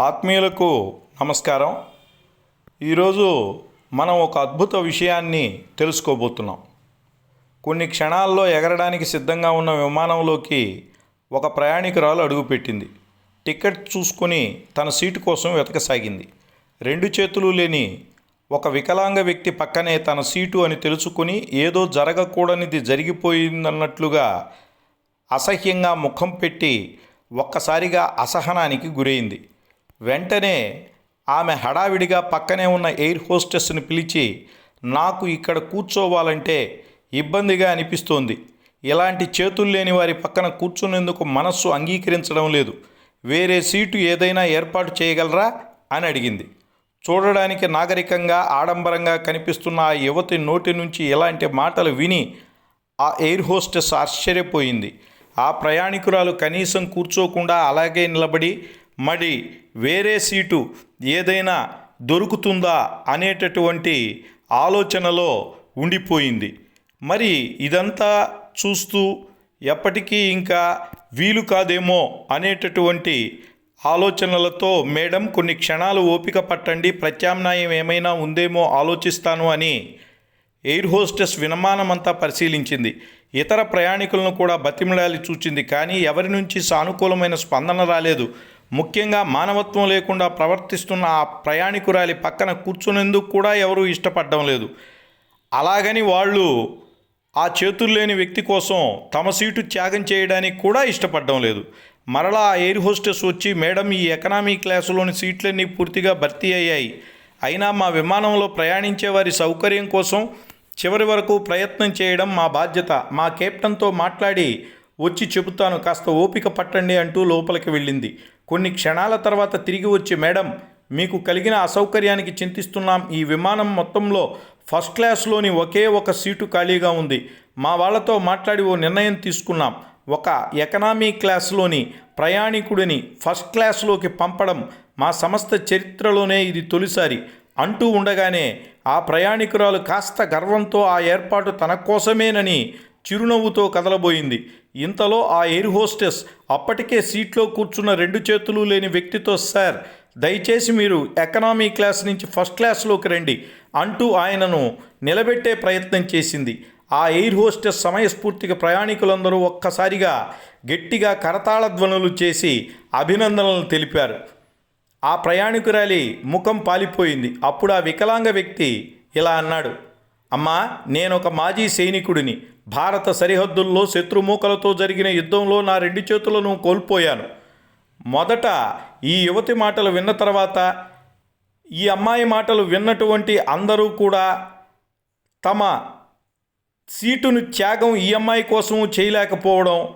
ఆత్మీయులకు నమస్కారం. ఈరోజు మనం ఒక అద్భుత విషయాన్ని తెలుసుకోబోతున్నాం. కొన్ని క్షణాల్లో ఎగరడానికి సిద్ధంగా ఉన్న విమానంలోకి ఒక ప్రయాణికురాలు అడుగుపెట్టింది. టికెట్ చూసుకుని తన సీటు కోసం వెతకసాగింది. రెండు చేతులు లేని ఒక వికలాంగ వ్యక్తి పక్కనే తన సీటు అని తెలుసుకుని ఏదో జరగకూడనిది జరిగిపోయిందన్నట్లుగా అసహ్యంగా ముఖం పెట్టి ఒక్కసారిగా అసహనానికి గురైంది. వెంటనే ఆమె హడావిడిగా పక్కనే ఉన్న ఎయిర్ హోస్టెస్ని పిలిచి నాకు ఇక్కడ కూర్చోవాలంటే ఇబ్బందిగా అనిపిస్తోంది. ఇలాంటి చేతులు లేని వారి పక్కన కూర్చునేందుకు మనస్సు అంగీకరించడం లేదు. వేరే సీటు ఏదైనా ఏర్పాటు చేయగలరా? అని అడిగింది. చూడడానికి నాగరికంగా ఆడంబరంగా కనిపిస్తున్న ఆ యువతి నోటి నుంచి ఇలాంటి మాటలు విని ఆ ఎయిర్ హోస్టెస్ ఆశ్చర్యపోయింది. ఆ ప్రయాణికురాలు కనీసం కూర్చోకుండా అలాగే నిలబడి మరి వేరే సీటు ఏదైనా దొరుకుతుందా అనేటటువంటి ఆలోచనలో ఉండిపోయింది. మరి ఇదంతా చూస్తూ ఎప్పటికీ ఇంకా వీలు కాదేమో అనేటటువంటి ఆలోచనలతో మేడం కొన్ని క్షణాలు ఓపిక పట్టండి ప్రత్యామ్నాయం ఏమైనా ఉందేమో ఆలోచిస్తాను అని ఎయిర్ హోస్టెస్ విమానమంతా పరిశీలించింది. ఇతర ప్రయాణికులను కూడా బతిమిలాలి చూచింది కానీ ఎవరి నుంచి సానుకూలమైన స్పందన రాలేదు. ముఖ్యంగా మానవత్వం లేకుండా ప్రవర్తిస్తున్న ఆ ప్రయాణికురాలి పక్కన కూర్చునేందుకు కూడా ఎవరూ ఇష్టపడడం లేదు. అలాగని వాళ్ళు ఆ చేతులు లేని వ్యక్తి కోసం తమ సీటు త్యాగం చేయడానికి కూడా ఇష్టపడడం లేదు. మరలా ఆ ఎయిర్ హోస్టెస్ వచ్చి మేడం ఈ ఎకనామీ క్లాసులోని సీట్లన్నీ పూర్తిగా భర్తీ అయ్యాయి. అయినా మా విమానంలో ప్రయాణించే వారి సౌకర్యం కోసం చివరి వరకు ప్రయత్నం చేయడం మా బాధ్యత. మా కెప్టెన్తో మాట్లాడి వచ్చి చెబుతాను. కాస్త ఓపిక పట్టండి అంటూ లోపలికి వెళ్ళింది. కొన్ని క్షణాల తర్వాత తిరిగి వచ్చి మేడం మీకు కలిగిన అసౌకర్యానికి చింతిస్తున్నాం. ఈ విమానం మొత్తంలో ఫస్ట్ క్లాస్లోని ఒకే ఒక సీటు ఖాళీగా ఉంది. మా వాళ్ళతో మాట్లాడి ఓ నిర్ణయం తీసుకున్నాం. ఒక ఎకనామీ క్లాస్లోని ప్రయాణికుడిని ఫస్ట్ క్లాస్లోకి పంపడం మా సంస్థ చరిత్రలోనే ఇది తొలిసారి. అంటూ ఉండగానే ఆ ప్రయాణికురాలు కాస్త గర్వంతో ఆ ఏర్పాటు తన కోసమేనని చిరునవ్వుతో కదలబోయింది. ఇంతలో ఆ ఎయిర్ హోస్టెస్ అప్పటికే సీట్లో కూర్చున్న రెండు చేతులు లేని వ్యక్తితో సార్ దయచేసి మీరు ఎకనామీ క్లాస్ నుంచి ఫస్ట్ క్లాస్లోకి రండి అంటూ ఆయనను నిలబెట్టే ప్రయత్నం చేసింది. ఆ ఎయిర్ హోస్టెస్ సమయస్ఫూర్తిగా ప్రయాణికులందరూ ఒక్కసారిగా గట్టిగా కరతాళ ధ్వనులు చేసి అభినందనలు తెలిపారు. ఆ ప్రయాణికురాలి ముఖం పాలిపోయింది. అప్పుడు ఆ వికలాంగ వ్యక్తి ఇలా అన్నాడు అమ్మా నేను ఒక మాజీ సైనికుడిని. భారత సరిహద్దుల్లో శత్రుమూకలతో జరిగిన యుద్ధంలో నా రెండు చేతులను కోల్పోయాను. మొదట ఈ యువతి మాటలు విన్న తర్వాత ఈ అమ్మాయి మాటలు విన్నటువంటి అందరూ కూడా తమ సీటును త్యాగం ఈ అమ్మాయి కోసము చేయలేకపోవడం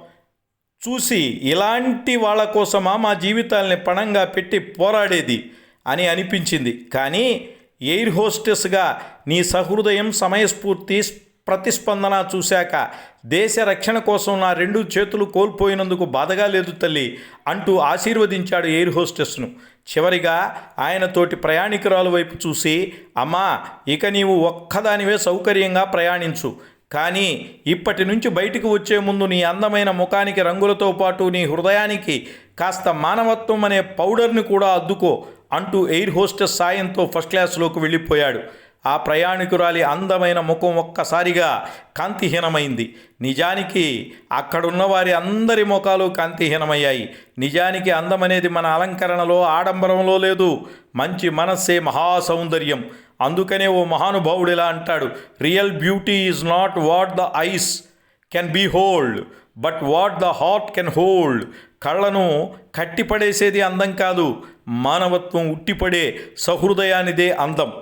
చూసి ఇలాంటి వాళ్ళ కోసమా మా జీవితాల్ని పణంగా పెట్టి పోరాడేది? అని అనిపించింది. కానీ ఎయిర్ హోస్టెస్గా నీ సహృదయం సమయస్ఫూర్తి ప్రతిస్పందన చూశాక దేశ రక్షణ కోసం నా రెండు చేతులు కోల్పోయినందుకు బాధగా లేదు తల్లి అంటూ ఆశీర్వదించాడు ఎయిర్ హోస్టెస్ను. చివరిగా ఆయన తోటి ప్రయాణికురాలు వైపు చూసి అమ్మా ఇక నీవు ఒక్కదానివే సౌకర్యంగా ప్రయాణించు. కానీ ఇప్పటి నుంచి బయటికి వచ్చే ముందు నీ అందమైన ముఖానికి రంగులతో పాటు నీ హృదయానికి కాస్త మానవత్వం అనే పౌడర్ని కూడా అద్దుకో. అంటూ ఎయిర్ హోస్టెస్ సాయంతో ఫస్ట్ క్లాస్లోకి వెళ్ళిపోయాడు. ఆ ప్రయాణికురాలి అందమైన ముఖం ఒక్కసారిగా కాంతిహీనమైంది. నిజానికి అక్కడున్న వారి అందరి ముఖాలు కాంతిహీనమయ్యాయి. నిజానికి అందమనేది మన అలంకరణలో ఆడంబరంలో లేదు. మంచి మనస్సే మహాసౌందర్యం. అందుకనే ఓ మహానుభావుడు ఇలా అంటాడు real beauty is not what the eyes can be hold. But what the heart can hold కళ్ళను కట్టిపడేసేది అందం కాదు మానవత్వం ఉట్టిపడే సహృదయానిదే అందం.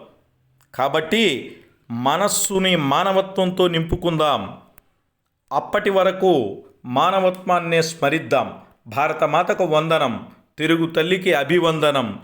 కాబట్టి మనస్సుని మానవత్వంతో నింపుకుందాం. అప్పటి వరకు మానవత్వాన్నే స్మరిద్దాం. భారతమాతకు వందనం తిరుగు తల్లికి అభివందనం